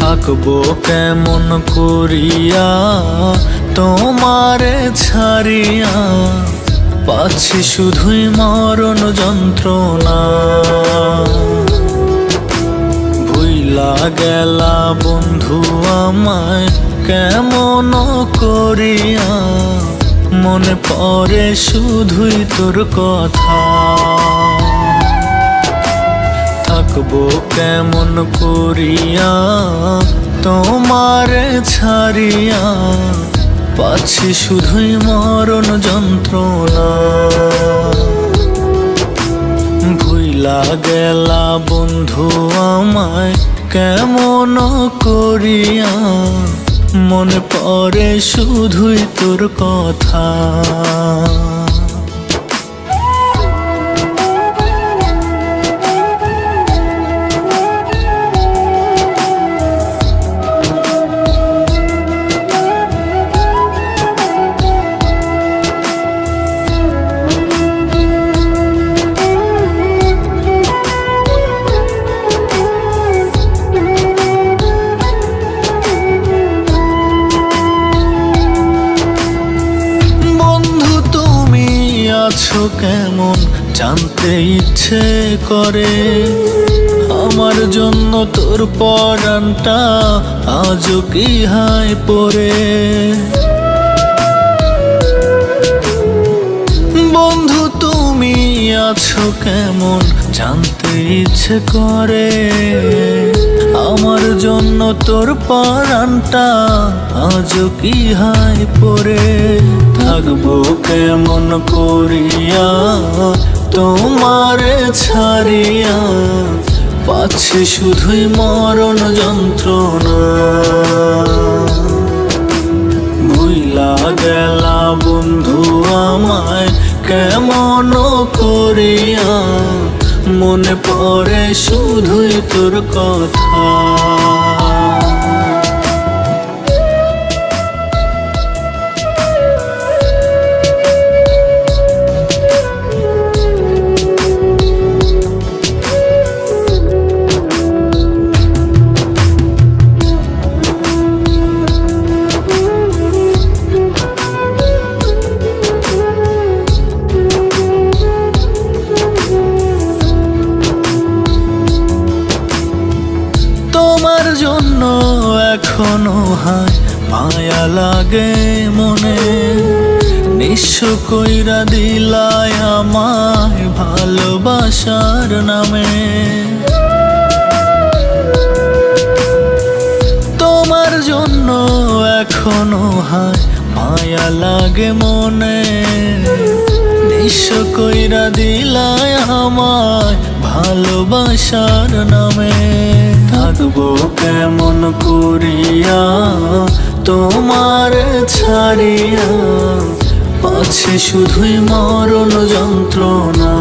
থাকব কেমন করিয়া? তোমারে ছাড়িয়া পাচ্ছি শুধুই মরণ যন্ত্রণা। ভুইলা গেলা বন্ধু আমায় কেমন করিয়া? মনে পড়ে শুধুই তোর কথা। থাকব কেমন করিয়া, তোমারে ছাড়িয়া, পাচ্ছি শুধুই মরণ যন্ত্রণা। ভুইলা গেলা বন্ধু আমায় কেমন করিয়া মনে পড়ে শুধুই তোর কথা। আছো কেমন? জানতে ইচ্ছে করে। আমার জন্য তোর পরানটা আজও কি হায় পড়ে? আছো কেমন? জানতে ইচ্ছে করে। আমার জন্য তোর পরানটা আজও কি হাই পরে থাকব কেমন করিয়া, তোমারে ছাড়িয়া? পাচ্ছে শুধুই মরণ যন্ত্রণা। ভুইলা গেলা বন্ধু আমায় কেমন করিয়া মনে পড়ে শুধুই তোর কথা। তোমার জন্য এখনও হায় মায়া লাগে মনে। নিঃস্ব কইরা দিলায় আমায় ভালোবাসার নামে। তোমার জন্য এখনও হায় মায়া লাগে মনে। নিঃস্ব কইরা দিলায় আমায় ভালোবাসার নামে। থাকব কেমন করিয়া? তোমার ছাড়িয়া পাচ্ছে শুধুই মরণ যন্ত্রণা।